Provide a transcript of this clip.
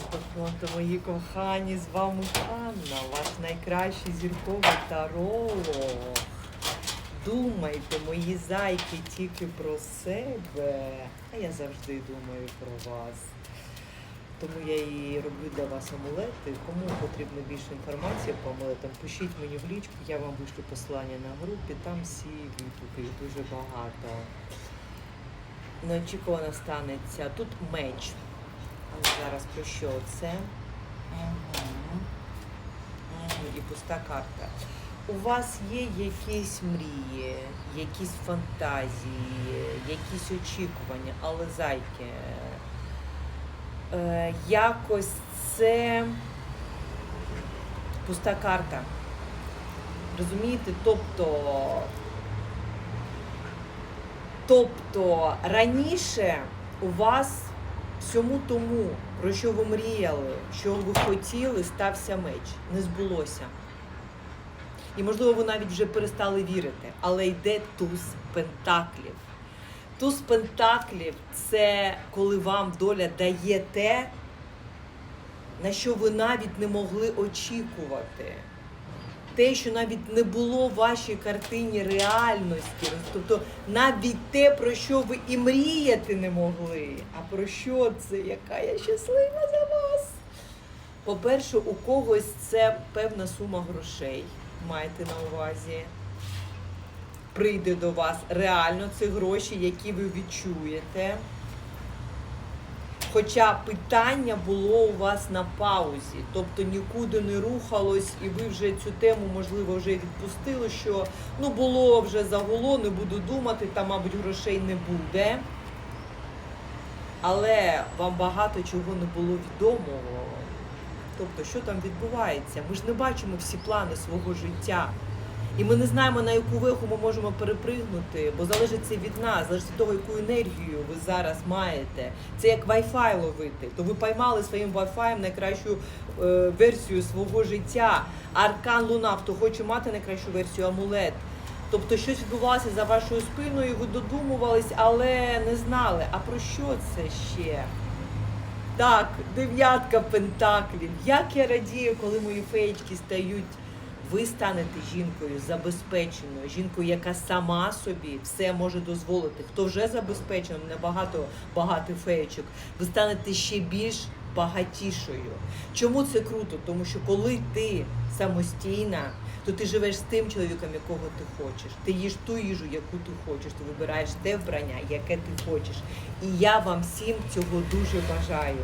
Фронто, мої кохані, з вами Анна, ваш найкращий зірковий таролог. Думайте, мої зайки, тільки про себе. А я завжди думаю про вас. Тому я і роблю для вас амулети. Кому потрібна більше інформації по амулетам, пишіть мені в лічку, я вам вишлю посилання на групі, там всі відгуки, дуже багато. Неочікувано станеться. Тут меч. Зараз про що це? І пуста карта. У вас є якісь мрії, якісь фантазії, якісь очікування, але зайки. Е, якось це пуста карта. Розумієте? Тобто, тобто раніше у вас всьому тому, про що ви мріяли, що ви хотіли, стався меч. Не збулося. І, можливо, ви навіть вже перестали вірити, але йде туз пентаклів. Туз пентаклів це коли вам доля дає те, на що ви навіть не могли очікувати. Те, що навіть не було в вашій картині реальності. Тобто навіть те, про що ви і мріяти не могли. А про що це? Яка я щаслива за вас? По-перше, у когось це певна сума грошей, маєте на увазі. Прийде до вас реально це гроші, які ви відчуєте. Хоча питання було у вас на паузі, тобто нікуди не рухалось, і ви вже цю тему, можливо, вже відпустили, що ну було вже загуло, не буду думати, там, мабуть, грошей не буде. Але вам багато чого не було відомо. Тобто, що там відбувається? Ми ж не бачимо всі плани свого життя. І ми не знаємо, на яку веху ми можемо перепригнути, бо залежить це від нас, залежить від того, яку енергію ви зараз маєте. Це як Wi-Fi ловити. То ви поймали своїм Wi-Fi найкращу е, версію свого життя. Аркан Луна, хто хоче мати найкращу версію амулет. Тобто щось відбувалося за вашою спиною, ви додумувались, але не знали. А про що це ще? Так, дев'ятка пентаклів. Як я радію, коли мої феєчки стають. Ви станете жінкою забезпеченою, жінкою, яка сама собі все може дозволити. Хто вже забезпечений, небагато багатих феєчок, ви станете ще більш багатішою. Чому це круто? Тому що коли ти самостійна, то ти живеш з тим чоловіком, якого ти хочеш. Ти їш ту їжу, яку ти хочеш. Ти вибираєш те вбрання, яке ти хочеш. І я вам всім цього дуже бажаю.